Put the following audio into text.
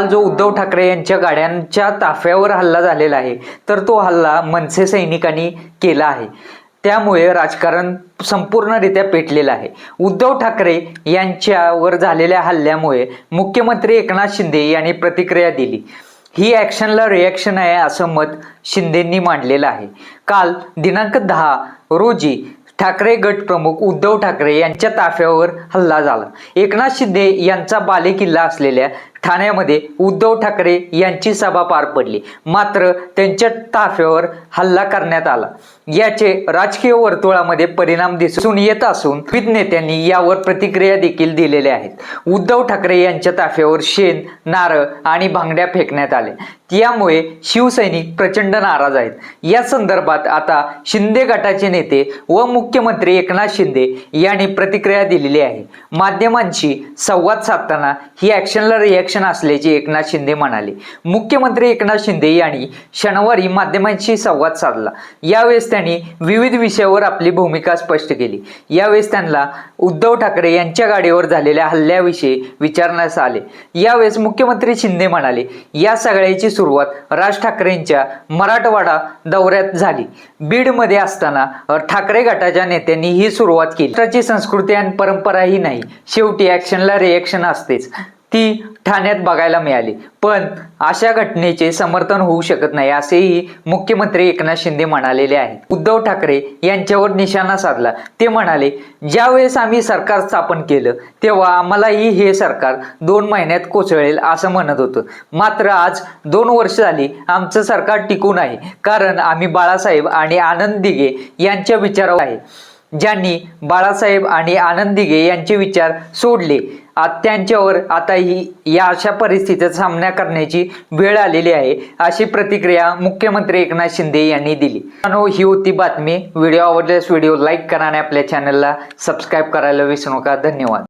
जो उद्धव ठाकरे यांच्या गाड्यांच्या ताफ्यावर हल्ला झालेला आहे तर तो हल्ला मनसे सैनिकांनी केला आहे. त्यामुळे राजकारण संपूर्णरित्या पेटलेलं आहे. उद्धव ठाकरे यांच्यावर झालेल्या हल्ल्यामुळे मुख्यमंत्री एकनाथ शिंदे यांनी प्रतिक्रिया दिली. ही ॲक्शनला रिॲक्शन आहे असं मत शिंदेंनी मांडलेलं आहे. काल दिनांक दहा रोजी ठाकरे गट प्रमुख उद्धव ठाकरे यांच्या ताफ्यावर हल्ला झाला. एकनाथ शिंदे यांचा बालेकिल्ला असलेल्या ठाण्यामध्ये उद्धव ठाकरे यांची सभा पार पडली. मात्र त्यांच्या ताफ्यावर हल्ला करण्यात आला. याचे राजकीय वर्तुळामध्ये परिणाम दिसून येत असून विविध नेत्यांनी यावर प्रतिक्रिया देखील दिलेल्या आहेत. उद्धव ठाकरे यांच्या ताफ्यावर शेण नारळ आणि भांगड्या फेकण्यात आल्या. यामुळे शिवसैनिक प्रचंड नाराज आहेत. या संदर्भात आता शिंदे गटाचे नेते व मुख्यमंत्री एकनाथ शिंदे यांनी प्रतिक्रिया दिलेली आहे. माध्यमांशी संवाद साधताना ही ॲक्शनला रिॲक्शन असल्याचे एकनाथ शिंदे म्हणाले. मुख्यमंत्री एकनाथ शिंदे यांनी शनिवारी माध्यमांशी संवाद साधला. यावेळेस त्यांनी विविध विषयावर आपली भूमिका स्पष्ट केली. यावेळेस त्यांना उद्धव ठाकरे यांच्या गाडीवर झालेल्या हल्ल्याविषयी विचारण्यास आले. यावेळेस मुख्यमंत्री शिंदे म्हणाले या सगळ्याची सुरुवात राज ठाकरेंच्या मराठवाडा दौऱ्यात झाली. बीडमध्ये असताना ठाकरे गटाच्या नेत्यांनी ही सुरुवात केली. संस्कृती आणि परंपरा ही नाही. शेवटी ॲक्शनला रिॲक्शन असतेच. ती ठाण्यात बघायला मिळाली. पण अशा घटनेचे समर्थन होऊ शकत नाही असेही मुख्यमंत्री एकनाथ शिंदे म्हणालेले आहेत. उद्धव ठाकरे यांच्यावर निशाणा साधला. ते म्हणाले ज्यावेळेस आम्ही सरकार स्थापन केलं तेव्हा आम्हालाही हे सरकार दोन महिन्यात कोसळेल असं म्हणत होतं. मात्र आज दोन वर्ष झाली आमचं सरकार टिकून आहे कारण आम्ही बाळासाहेब आणि आनंद दिघे यांच्या विचारावर आहे. ज्यांनी बाळासाहेब आणि आनंदिगे यांचे विचार सोडले. त्यांच्यावर आता ही या अशा परिस्थितीचा सामना करण्याची वेळ आलेली आहे अशी प्रतिक्रिया मुख्यमंत्री एकनाथ शिंदे यांनी दिली. ही होती बातमी. व्हिडिओ आवडल्यास व्हिडिओ लाईक करा आणि आपल्या चॅनलला सबस्क्राईब करायला विसरू नका. धन्यवाद.